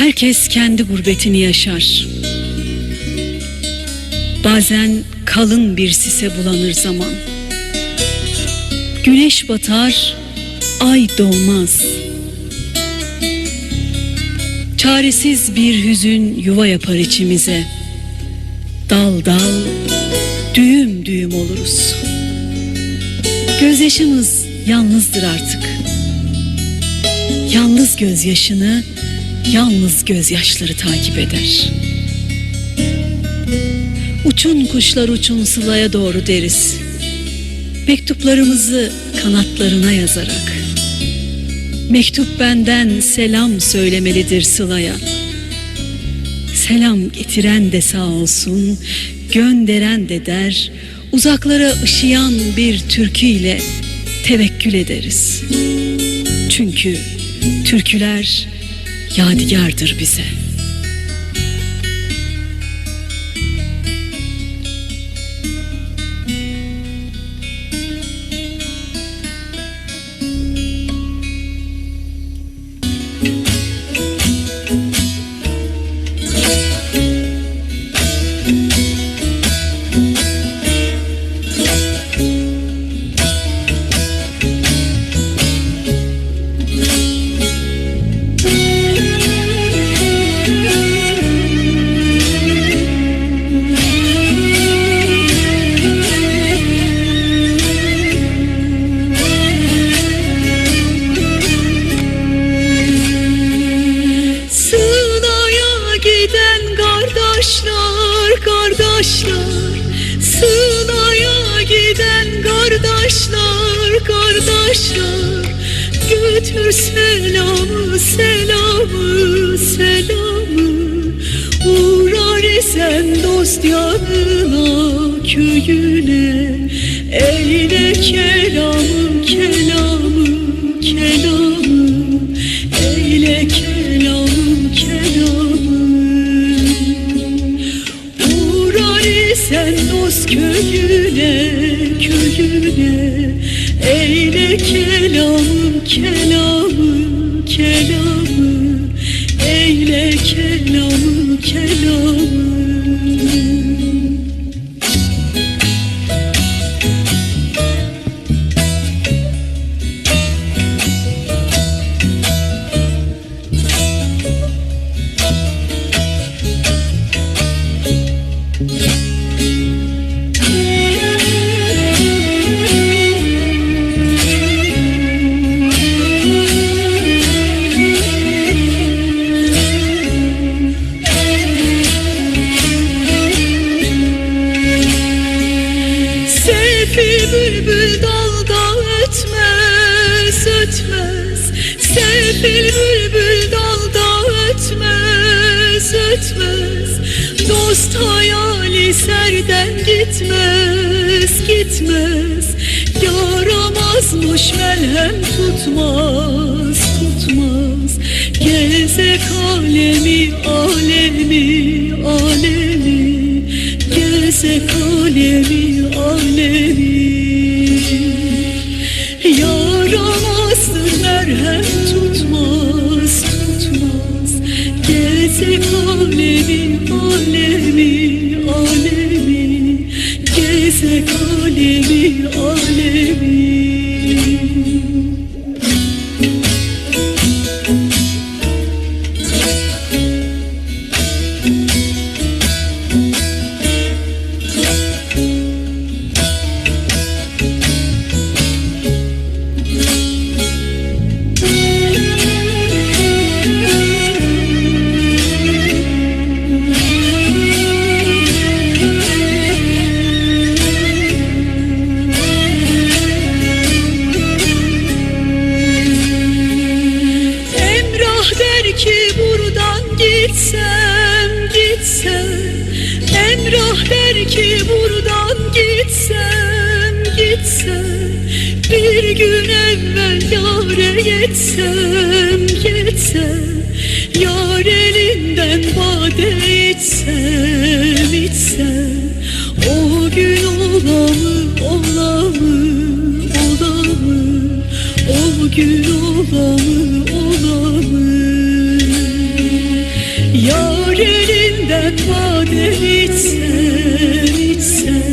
Herkes kendi gurbetini yaşar. Bazen kalın bir sise bulanır zaman. Güneş batar, ay doğmaz. Çaresiz bir hüzün yuva yapar içimize. Dal dal, düğüm düğüm oluruz. Gözyaşımız yalnızdır artık. Yalnız gözyaşını yalnız gözyaşları takip eder. Uçun kuşlar uçun sılaya doğru deriz. Mektuplarımızı kanatlarına yazarak. Mektup benden selam söylemelidir sılaya. Selam getiren de sağ olsun, gönderen de der, uzaklara ışıyan bir türküyle tevekkül ederiz. Çünkü türküler yadigardır bize. Kardeşler, Götür selamı, selamı, selamı. Uğrar isen dost yanına, köyüne. Eyle kelamı, kelamı, kelamı. Eyle kelamı, kelamı. Uğrar isen dost köyüne, köyüne Eyle kelamı, kelamı, kelamı. Eyle kelamı, kelamı bülbül dalda ötmez, ötmez. Seyfi bülbül dalda ötmez, ötmez. Dost hayali serden gitmez, gitmez. Yaramazmış melhem tutmaz, tutmaz. Gezek alemi, alemi, alemi. Gezek alemi, alemi, alemi, alemi. Gezek alemi, alemi ki buradan gitsem gitsem. Emrah der ki buradan gitsem gitsem. Bir gün evvel yâre yetsem yetsem. Yar elinden bade içsem içsem O gün ola mı ola mı ola mı O gün ola Bırakma de hiç sen,